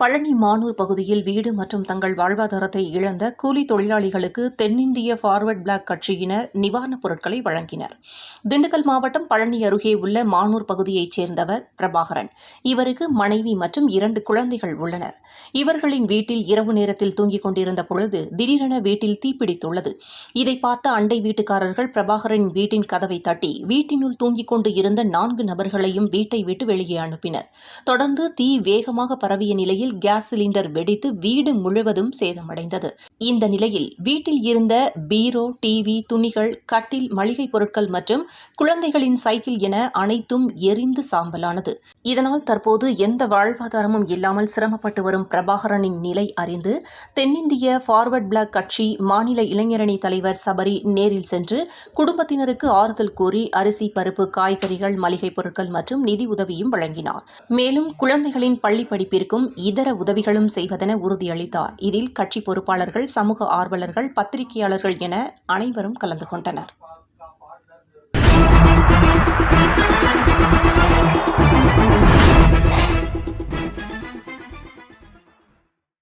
பழனி மானூர் பகுதியில் வீடு மற்றும் தங்கள் வாழ்வாதாரத்தை இழந்த கூலி தொழிலாளிகளுக்கு தென்னிந்திய ஃபார்வர்ட் பிளாக் கட்சியினர் நிவாரணப் பொருட்களை வழங்கினர். திண்டுக்கல் மாவட்டம் பழனி அருகே உள்ள மானூர் பகுதியைச் சேர்ந்தவர் பிரபாகரன். இவருக்கு மனைவி மற்றும் இரண்டு குழந்தைகள் உள்ளனர். இவர்களின் வீட்டில் இரவு நேரத்தில் தூங்கிக் கொண்டிருந்த பொழுது திடீரென வீட்டில் தீப்பிடித்துள்ளது இதை பார்த்த அண்டை வீட்டுக்காரர்கள் பிரபாகரன் வீட்டின் கதவை தட்டி வீட்டினுள் தூங்கிக் கொண்டு இருந்த நான்கு நபர்களையும் வீட்டை விட்டு வெளியே அனுப்பினர். தொடர்ந்து தீ வேகமாக பரவிய நிலையில் கேஸ் சிலிண்டர் வெடித்து வீடு முழுவதும் சேதமடைந்தது. இந்த நிலையில் வீட்டில் இருந்த பீரோ டிவி துணிகள் கட்டில் மளிகை பொருட்கள் மற்றும் குழந்தைகளின் சைக்கிள் என அனைத்தும் எரிந்து சாம்பலானது. இதனால் தற்போது எந்த வாழ்வாதாரமும் இல்லாமல் சிரமப்பட்டு வரும் பிரபாகரனின் நிலை அறிந்து தென்னிந்திய ஃபார்வர்ட் பிளாக் கட்சி மாநில இளைஞரணி தலைவர் சபரி நேரில் சென்று குடும்பத்தினருக்கு ஆறுதல் கூறி அரிசி பருப்பு காய்கறிகள் மளிகை பொருட்கள் மற்றும் நிதி உதவியும் வழங்கினார். மேலும் குழந்தைகளின் பள்ளி படிப்பிற்கும் இதர உதவிகளும் செய்வதென உறுதியளித்தார். இதில் கட்சி பொறுப்பாளர்கள் சமூக ஆர்வலர்கள் பத்திரிகையாளர்கள் என அனைவரும் கலந்து கொண்டனர்.